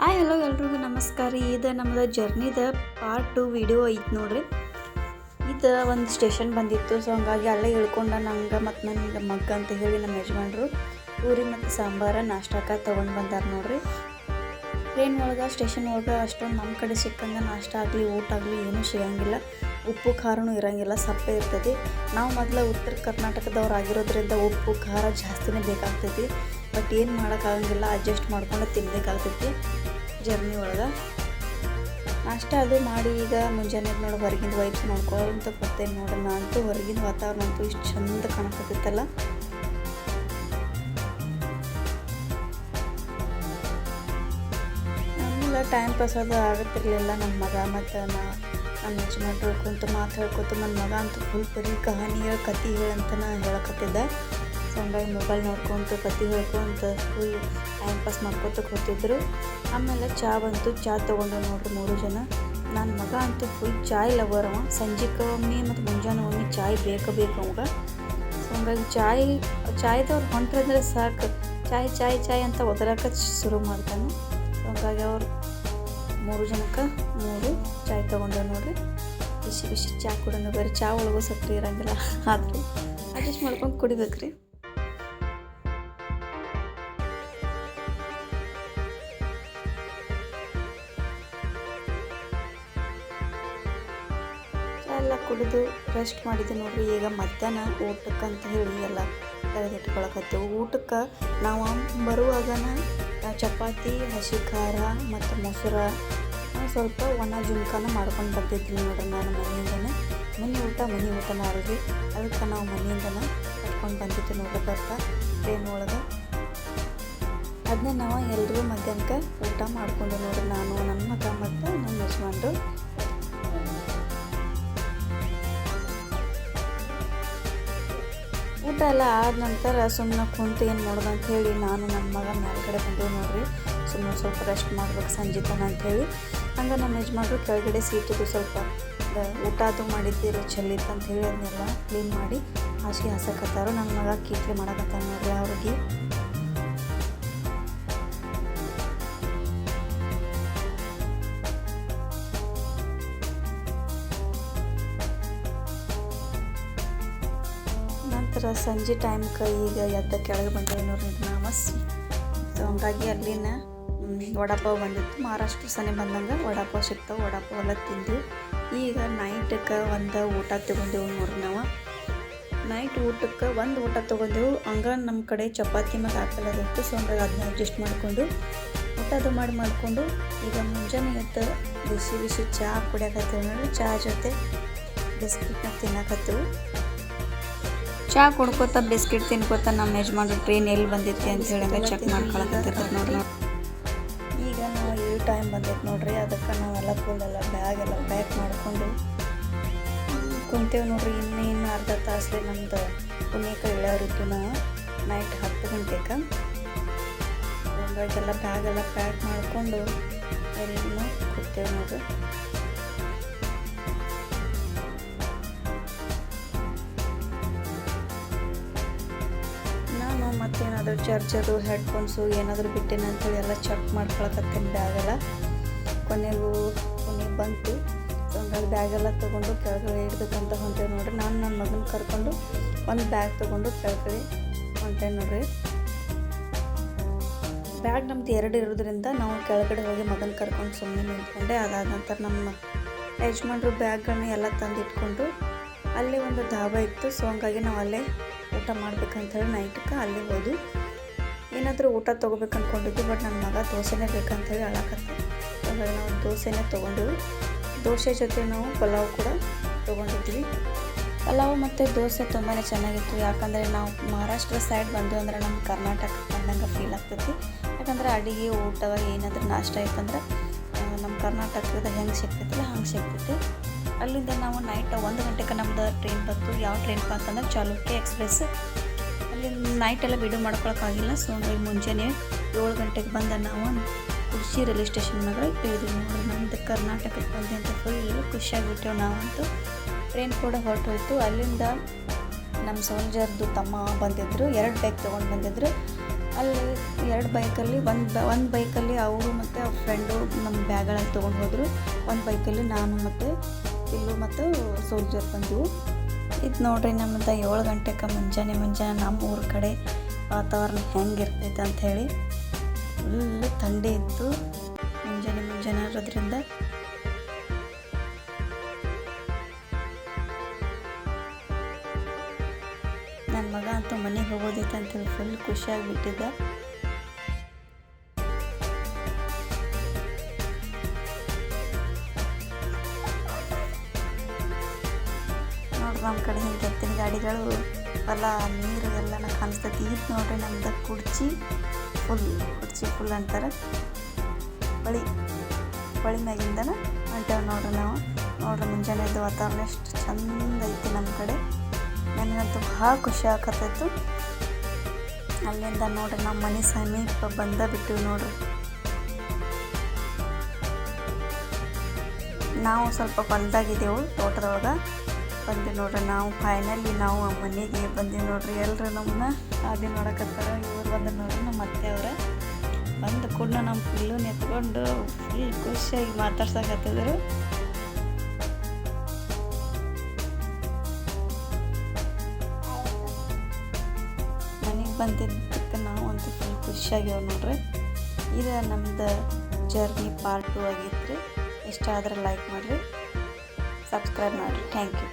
Hi hello ಎಲ್ರಿಗೂ ನಮಸ್ಕಾರ. ರೀ ಇದು ನಮ್ಮದು ಜರ್ನಿದ ಪಾರ್ಟ್ ಟು ವಿಡಿಯೋ ಐತೆ ನೋಡ್ರಿ. ಇದು ಒಂದು ಸ್ಟೇಷನ್ ಬಂದಿತ್ತು ಸೊ ಹಂಗಾಗಿ ಅಲ್ಲೇ ಇಳ್ಕೊಂಡ ನಂಗೆ ಮತ್ತು ನನಗೆ ಮಗ್ಗ ಅಂತ ಹೇಳಿ ನಮ್ಮ ಯಜಮಾನ್ರು ಪೂರಿ ಮತ್ತು ಸಾಂಬಾರ, ನಾಷ್ಟಕ್ಕೆ ತೊಗೊಂಡು ಬಂದಾರ ನೋಡ್ರಿ. ಟ್ರೈನ್ ಒಳಗೆ ಸ್ಟೇಷನ್ ಒಳಗೆ ಅಷ್ಟೊಂದು ನಮ್ಮ ಕಡೆ ಸಿಕ್ಕಂಗೆ ನಾಷ್ಟ ಆಗಲಿ, ಊಟ ಆಗಲಿ ಏನೂ ಸಿಗಂಗಿಲ್ಲ. ಉಪ್ಪು, ಖಾರನೂ ಇರಂಗಿಲ್ಲ, ಸಪ್ಪೆ ಇರ್ತೈತಿ. ನಾವು ಮೊದಲು ಉತ್ತರ ಕರ್ನಾಟಕದವ್ರು ಆಗಿರೋದ್ರಿಂದ ಉಪ್ಪು, ಖಾರ ಜಾಸ್ತಿನೇ ಬೇಕಾಗ್ತೈತಿ. ಬಟ್ ಏನು ಮಾಡೋಕ್ಕಾಗಂಗಿಲ್ಲ ಅಡ್ಜಸ್ಟ್ ಮಾಡ್ಕೊಂಡು ತಿನ್ಬೇಕಾಗ್ತೈತಿ ಜರ್ನಿ ಒಳಗೆ. ನಾಷ್ಟ ಅದು ಮಾಡಿ ಈಗ ಮುಂಜಾನೆ ನೋಡಿ ಹೊರಗಿಂದ ವೈಬ್ಸ್ ನೋಡ್ಕೊಂತ ಬರ್ತೇನೆ ನೋಡ್ರಿ ನಾನಂತೂ ಹೊರಗಿನ ವಾತಾವರಣ ಅಂತೂ ಇಷ್ಟು ಚಂದ ಕಾಣಕತ್ತೈತಲ್ಲ. ಆಮೇಲೆ ಟೈಮ್ ಪಾಸ್ ಅದು ಆಗುತ್ತಿರಲಿಲ್ಲ ನಮ್ಮ ಮಗ ಮತ್ತು ನಾ ನಮ್ಮ ಯಜಮಾನ್ರು ಕುಂತು ಮಾತು ನನ್ನ ಮಗ ಅಂತೂ ಫುಲ್ ಬರೀ ಕಹಾನಿ ಹೇಳಿ ಹೇಳಂತ ನಾ ಹೇಳಕತ್ತಿದ್ದೆ. ಸೊ ಮೊಬೈಲ್ ನೋಡ್ಕೊಂತ ಕತೆ ಹೇಳ್ಕೊಂತ ಫುಲ್ ಟೈಮ್ ಪಾಸ್ ಮಾಡ್ಕೊತ ಕೂತಿದ್ರು. ಆಮೇಲೆ ಚಾ ಬಂತು. ಚಾ ತೊಗೊಂಡು ನೋಡ್ರಿ ಮೂರು ಜನ. ನನ್ನ ಮಗ ಅಂತೂ ಫುಲ್ ಚಾಯ್ ಲವರ್ ಅವ ಸಂಜೆಗೆ ಒಮ್ಮೆ ಮತ್ತು ಮುಂಜಾನೆ ಒಮ್ಮೆ ಚಾಯ್ ಬೇಕು ಬೇಕು ಅವಾಗ. ಸೊ ಹಂಗಾಗಿ ಚಾಯ್, ಚಾಯ್ದವ್ರು ಹೊಂಟ್ರಂದ್ರೆ ಸಾಕು. ಚಾಯ್ ಚಾಯ್ ಚಾಯ್ ಅಂತ ಒದರಾಕ ಶುರು ಮಾಡ್ತಾನೆ. ಹಂಗಾಗಿ ಅವ್ರು ಮೂರು ಜನಕ್ಕೆ ಮೂರು ಚಾಯ್ ತೊಗೊಂಡ್ರೆ ನೋಡ್ರಿ. ಬಿಸಿ ಬಿಸಿ ಚಾ ಕುಡೋಣ. ಬೇರೆ ಚಾ ಒಳಗೂ ಸಕ್ಕರೆ ಇರೋಂಗಿಲ್ಲ. ಆದರೂ ಅಡ್ಜಸ್ಟ್ ಮಾಡ್ಕೊಂಡು ಕುಡಿಬೇಕ್ರಿ. ಎಲ್ಲ ಕುಡಿದು ರೆಸ್ಟ್ ಮಾಡಿದ್ದು ನೋಡ್ರಿ, ಈಗ ಮಧ್ಯಾಹ್ನ ಊಟಕ್ಕೆ ಅಂತ ಹೇಳಿ ಎಲ್ಲ ತೆಗೆದಿಟ್ಕೊಳಕತ್ತೇವೆ ಊಟಕ್ಕೆ ನಾವು ಬರುವಾಗನ ಚಪಾತಿ, ಹಸಿ ಖಾರ ಮತ್ತು ಮೊಸರು ಸ್ವಲ್ಪ ಒಣ ಜುಮ್ಕಾನ ಮಾಡ್ಕೊಂಡು ಬರ್ತಿದ್ವಿ ನೋಡ್ರಿ ನಾನು ಮನೆಯಿಂದನೇ. ಮನೆ ಊಟ ಮನೆ ಊಟ ಮಾಡಿದ್ವಿ. ಅದಕ್ಕೆ ನಾವು ಮನೆಯಿಂದನೇ ಕಟ್ಕೊಂಡು ಬಂದಿದ್ದು ನೋಡ್ರಿ ಬರ್ತಾ ಟ್ರೈನ್ ಅದನ್ನೇ ನಾವು ಎಲ್ಲರೂ ಮಧ್ಯಾಹ್ನಕ್ಕೆ ಊಟ ಮಾಡ್ಕೊಂಡು ನೋಡ್ರಿ ನಾನು ನನ್ನ ಮಗ ಮತ್ತು ನನ್ನ ಯಜಮಾನ್ರು. ಊಟ ಎಲ್ಲ ಆದ ನಂತರ ಸುಮ್ಮನೆ ಕುಂತು ಏನು ಮಾಡೋದು ಅಂತ ಹೇಳಿ ನಾನು ನನ್ನ ಮಗ ಮೇಲ್ಗಡೆ ಬಂದೆವು ನೋಡ್ರಿ. ಸುಮ್ಮನೆ ಸ್ವಲ್ಪ ರೆಸ್ಟ್ ಮಾಡ್ಬೇಕು ಸಂಜೆ ತನ ಅಂಥೇಳಿ ಹಂಗೆ ನಮ್ಮ ಯಜಮಾನ್ರು ಕೆಳಗಡೆ ಸೀಟಿದು ಸ್ವಲ್ಪ ಊಟ ಅದು ಮಾಡಿದ್ದೀರಿ ಚೆಲ್ಲಿತ್ತು ಅಂತ ಹೇಳಿ ಅದನ್ನೆಲ್ಲ ಕ್ಲೀನ್ ಮಾಡಿ ಹಾಸಿಗೆ ಹಾಸಕತ್ತಾರು. ನನ್ನ ಮಗ ಕೀಟ್ಲಿ ಮಾಡಕತ್ತಾನ ನೋಡ್ರಿ ಅವ್ರಿಗೆ. ನಂತರ ಸಂಜೆ ಟೈಮ್ಗೆ ಈಗ ಎದ್ದ ಕೆಳಗೆ ಬಂದೇವೆ ನೋಡಿ ನಾಮಸ್. ಸೊ ಹಂಗಾಗಿ ಅಲ್ಲಿನ ವಡಾಪಾವ್ ಬಂದಿತ್ತು. ಮಹಾರಾಷ್ಟ್ರ ಸನೆ ಬಂದಂಗೆ ವಡಾಪಾವ್ ಸಿಗ್ತಾವೆ ವಡಾಪಾವ್ ಎಲ್ಲ ತಿಂದು ಈಗ ನೈಟಕ್ಕೆ ಒಂದು ಊಟ ತೊಗೊಂಡೆವು ನೋಡ್ರಿ ನಾವು. ನೈಟ್ ಊಟಕ್ಕೆ ಒಂದು ಊಟ ತೊಗೊಂಡೆವು. ಹಂಗ ನಮ್ಮ ಕಡೆ ಚಪಾತಿ ಮತ್ತು ಆಪಲ್ ಅದಿತ್ತು ಸೊ ಹಂಗಾಗಿ ಅದನ್ನ ಅಡ್ಜಸ್ಟ್ ಮಾಡಿಕೊಂಡು ಊಟ ಅದು ಮಾಡಿ ಮಾಡಿಕೊಂಡು ಈಗ ಮುಂಜಾನೆ ಎದ್ದು ಬಿಸಿ ಬಿಸಿ ಚಹಾ ಕುಡಿಯಕತ್ತೇವೆ ನೋಡಿ ಚಹಾ ಜೊತೆ ಬಿಸ್ಕಿಟ್ನ ತಿನ್ನಕತ್ತೇವು. ಚಹಾ ಕುಡ್ಕೋತ ಬಿಸ್ಕಿಟ್ ತಿನ್ಕೋತ ನಮ್ಮ ಯಜಮಾನ್ರು ಟ್ರೈನ್ ಎಲ್ಲಿ ಬಂದಿತ್ತು ಅಂತ ಹೇಳಿ ಹಂಗೆ ಚೆಕ್ ಮಾಡ್ಕೊಳಕತ್ತಿರ್ತಾರೆ ನೋಡ್ರಿ. ಈಗ ನಾವು ಈ ಟೈಮ್ ಬಂದೈತೆ ನೋಡ್ರಿ, ಅದಕ್ಕೆ ನಾವೆಲ್ಲ ಎಲ್ಲ ಬ್ಯಾಗ್ ಎಲ್ಲ ಪ್ಯಾಕ್ ಮಾಡಿಕೊಂಡು ಕುಂತೇವೆ ನೋಡ್ರಿ, ಇನ್ನು ಇನ್ನು ಅರ್ಧ ತಾಸಲ್ಲಿ ನಮ್ದು ಪುಣ್ಯಕ ಇಳಿಯೋರಿದ್ದು ನಾವು ನೈಟ್ ಹತ್ತು ಗಂಟೆಗೆ ಹಂಗಾಗೆಲ್ಲ ಬ್ಯಾಗ್ ಎಲ್ಲ ಪ್ಯಾಕ್ ಮಾಡಿಕೊಂಡು ಎಲ್ಲ ಕೂತೇವೆ ನೋಡ್ರಿ. ಮತ್ತೇನಾದರೂ ಚಾರ್ಜರು ಹೆಡ್ಫೋನ್ಸು ಏನಾದರೂ ಬಿಟ್ಟೇನಂತೇಳಿ ಎಲ್ಲ ಚೆಕ್ ಮಾಡ್ಕೊಳಕತ್ತೀನಿ ಬ್ಯಾಗೆಲ್ಲ ಕೊನೆಗೂ ಕೊನೆಗೆ ಬಂತು. ಹಂಗಾಗಿ ಬ್ಯಾಗೆಲ್ಲ ತೊಗೊಂಡು ಕೆಳಗಡೆ ಇಡ್ಬೇಕಂತ ಹೊಂಟೇವೆ ನೋಡ್ರಿ. ನಾನು ನನ್ನ ಮಗನ ಕರ್ಕೊಂಡು ಒಂದು ಬ್ಯಾಗ್ ತೊಗೊಂಡು ಕೆಳಗಡೆ ಹೊಂಟೇವೆ ನೋಡ್ರಿ. ಬ್ಯಾಗ್ ನಮ್ದು ಎರಡು ಇರೋದ್ರಿಂದ ನಾವು ಕೆಳಗಡೆ ಹೋಗಿ ಮಗನ ಕರ್ಕೊಂಡು ಸುಮ್ಮನೆ ನಿಂತ್ಕೊಂಡೆ. ಅದಾದ ನಂತರ ನಮ್ಮ ಯಜಮಾನ್ರು ಬ್ಯಾಗ್ಗಳನ್ನ ಎಲ್ಲ ತಂದಿಟ್ಕೊಂಡು ಅಲ್ಲಿ ಒಂದು ಧಾಬಾ ಇತ್ತು. ಸೊ ಹಂಗಾಗಿ ನಾವು ಅಲ್ಲೇ ಊಟ ಮಾಡ್ಬೇಕಂತ ಹೇಳಿ ನೈಟ್ಗೆ ಅಲ್ಲಿ ಹೋದು ಏನಾದರೂ ಊಟ ತೊಗೋಬೇಕು ಅಂದ್ಕೊಂಡಿದ್ವಿ ಬಟ್ ನನ್ನ ಮಗ ದೋಸೆನೇ ಬೇಕಂತ ಹೇಳಿ ಅಳಕತ್ತ ಹಾಗಾಗಿ ನಾವು ದೋಸೆನೇ ತೊಗೊಂಡ್ವಿ. ದೋಸೆ ಜೊತೆ ನಾವು ಪಲಾವ್ ಕೂಡ ತೊಗೊಂಡಿದ್ವಿ. ಪಲಾವ್ ಮತ್ತು ದೋಸೆ ತುಂಬಾ ಚೆನ್ನಾಗಿತ್ತು. ಯಾಕಂದರೆ ನಾವು ಮಹಾರಾಷ್ಟ್ರ ಸೈಡ್ ಬಂದು ಅಂದ್ರೆ ನಮ್ಮ ಕರ್ನಾಟಕಕ್ಕೆ ಬಂದಂಗೆ ಫೀಲ್ ಆಗ್ತೈತಿ. ಯಾಕಂದ್ರೆ ಅಡುಗೆ, ಊಟ ಏನಾದರೂ ನಾಷ್ಟ ಆಯ್ತಂದ್ರೆ ನಮ್ಮ ಕರ್ನಾಟಕದ ಹೆಂಗೆ ಸಿಗ್ತೈತಿಲ್ಲ ಹಂಗೆ ಸಿಗ್ತೈತಿ. ಅಲ್ಲಿಂದ ನಾವು ನೈಟ್ ಒಂದು ಗಂಟೆಗೆ ನಮ್ದು ಟ್ರೈನ್ ಬಂತು. ಯಾವ ಟ್ರೈನ್ ಅಂತಂದ್ರೆ ಚಾಲುಕ್ಯ ಎಕ್ಸ್ಪ್ರೆಸ್ ಅಲ್ಲಿ ನೈಟ್ ಎಲ್ಲ ಬಿಡು ಮಾಡ್ಕೊಳಕ್ಕಾಗಿಲ್ಲ ಸೊ ನಾವು ಮುಂಜಾನೆ ಏಳು ಗಂಟೆಗೆ ಬಂದ ನಾವು ಕುರ್ಚಿ ರೈಲ್ವೆ ಸ್ಟೇಷನ್ನಾಗ ಇಳಿದ್ವಿ. ನೋಡಿ ನಮ್ದು ಕರ್ನಾಟಕಕ್ಕೆ ಬಂದೆ ಅಂತ ಫುಲ್ ಖುಷಿಯಾಗಿಬಿಟ್ಟೆವು ನಾವಂತೂ. ಟ್ರೈನ್ ಕೂಡ ಹೊರಟೋಯ್ತು. ಅಲ್ಲಿಂದ ನಮ್ಮ ಸೋಲ್ಜರ್ದು ತಮ್ಮ ಬಂದಿದ್ದರು ಎರಡು ಬೈಕ್ ತೊಗೊಂಡು ಬಂದಿದ್ದರು ಅಲ್ಲಿ ಎರಡು ಬೈಕಲ್ಲಿ ಒಂದು ಒಂದು ಬೈಕಲ್ಲಿ ಅವರು ಮತ್ತು ಅವ್ರ ಫ್ರೆಂಡು ನಮ್ಮ ಬ್ಯಾಗಳಲ್ಲಿ ತೊಗೊಂಡು ಹೋದರು. ಒಂದು ಬೈಕಲ್ಲಿ ನಾನು ಮತ್ತು ಪಿಲ್ಲು ಮತ್ತು ಸೋಲ್ಜರ್ ಬಂದವು. ಇದು ನೋಡ್ರಿ ನಮ್ಮದು ಏಳು ಗಂಟೆಗೆ ಮುಂಜಾನೆ ಮುಂಜಾನೆ ನಮ್ಮ ಊರ ಕಡೆ ವಾತಾವರಣ ಹೆಂಗಿರ್ತೈತೆ ಅಂಥೇಳಿ ಫುಲ್ಲು ಥಂಡಿ ಇತ್ತು. ಮುಂಜಾನೆ ಮುಂಜಾನೆ ಇರೋದ್ರಿಂದ ನನ್ನ ಮಗ ಅಂತೂ ಮನೆಗೆ ಹೋಗೋದಿತ್ತು ಅಂತೇಳಿ ಫುಲ್ ಖುಷಿಯಾಗಿಬಿಟ್ಟಿದ್ದ ನೋಡ್ರಿ ನಮ್ಮ ಕಡೆ ಹಿಂಗೆ ಎತ್ತಿನ ಗಾಡಿಗಳು, ಎಲ್ಲ ನೀರು ಎಲ್ಲನ ಕಾಣಿಸ್ತೈತಿ. ಇದು ನೋಡ್ರಿ ನಮ್ದು ಕುಡ್ಚಿ ಫುಲ್ ಕುಡ್ಚಿ ಫುಲ್ ಅಂತಾರೆ. ಬಳಿ ಬಳಿ ಮ್ಯಾಗಿಂದನ ಹೊಂಟೇವೆ ನೋಡ್ರಿ ನಾವು. ನೋಡ್ರಿ ಮುಂಜಾನೆದ್ದು ವಾತಾವರಣ ಎಷ್ಟು ಚಂದ ಐತಿ ನಮ್ಮ ಕಡೆ. ನನಗಂತೂ ಭಾಳ ಖುಷಿ ಆಗತ್ತೈತು ಅಲ್ಲಿಂದ ನೋಡ್ರಿ ನಮ್ಮ ಮನೆ ಸಮೀಪ ಬಂದ ಬಿಟ್ಟಿವಿ ನೋಡ್ರಿ. ನಾವು ಸ್ವಲ್ಪ ಹೊಲ್ದಾಗಿದ್ದೆವು ತೋಟದೊಳಗೆ. ಬಂದು ನೋಡ್ರಿ, ನಾವು ಫೈನಲಿ ನಾವು ಮನೆಗೆ ಬಂದು ನೋಡ್ರಿ. ಎಲ್ಲರೂ ನಮ್ಮನ್ನ ಅದೇ ನೋಡಕತ್ತಾರ. ಇವ್ರು ಬಂದು ನೋಡ್ರಿ ನಮ್ಮ ಅತ್ತೆ ಅವ್ರ. ಬಂದು ಕೂಡ ನಮ್ಮ ಫುಲ್ಲು ನೆತ್ಕೊಂಡು ಫುಲ್ ಖುಷಿಯಾಗಿ ಮಾತಾಡ್ಸಕತ್ತಿದ್ರು. ಮನೆಗೆ ಬಂದಿದ್ದಕ್ಕೆ ನಾವು ಅಂತೂ ಫುಲ್ ಖುಷಿಯಾಗ್ಯಾವ ನೋಡ್ರಿ. ಇದು ನಮ್ದು ಜರ್ನಿ ಪಾರ್ಟ್ ಟು ಆಗಿತ್ತು ಇಷ್ಟ ಆದರೆ ಲೈಕ್ ಮಾಡಿರಿ. ಸಬ್ಸ್ಕ್ರೈಬ್ ಮಾಡಿರಿ. Thank you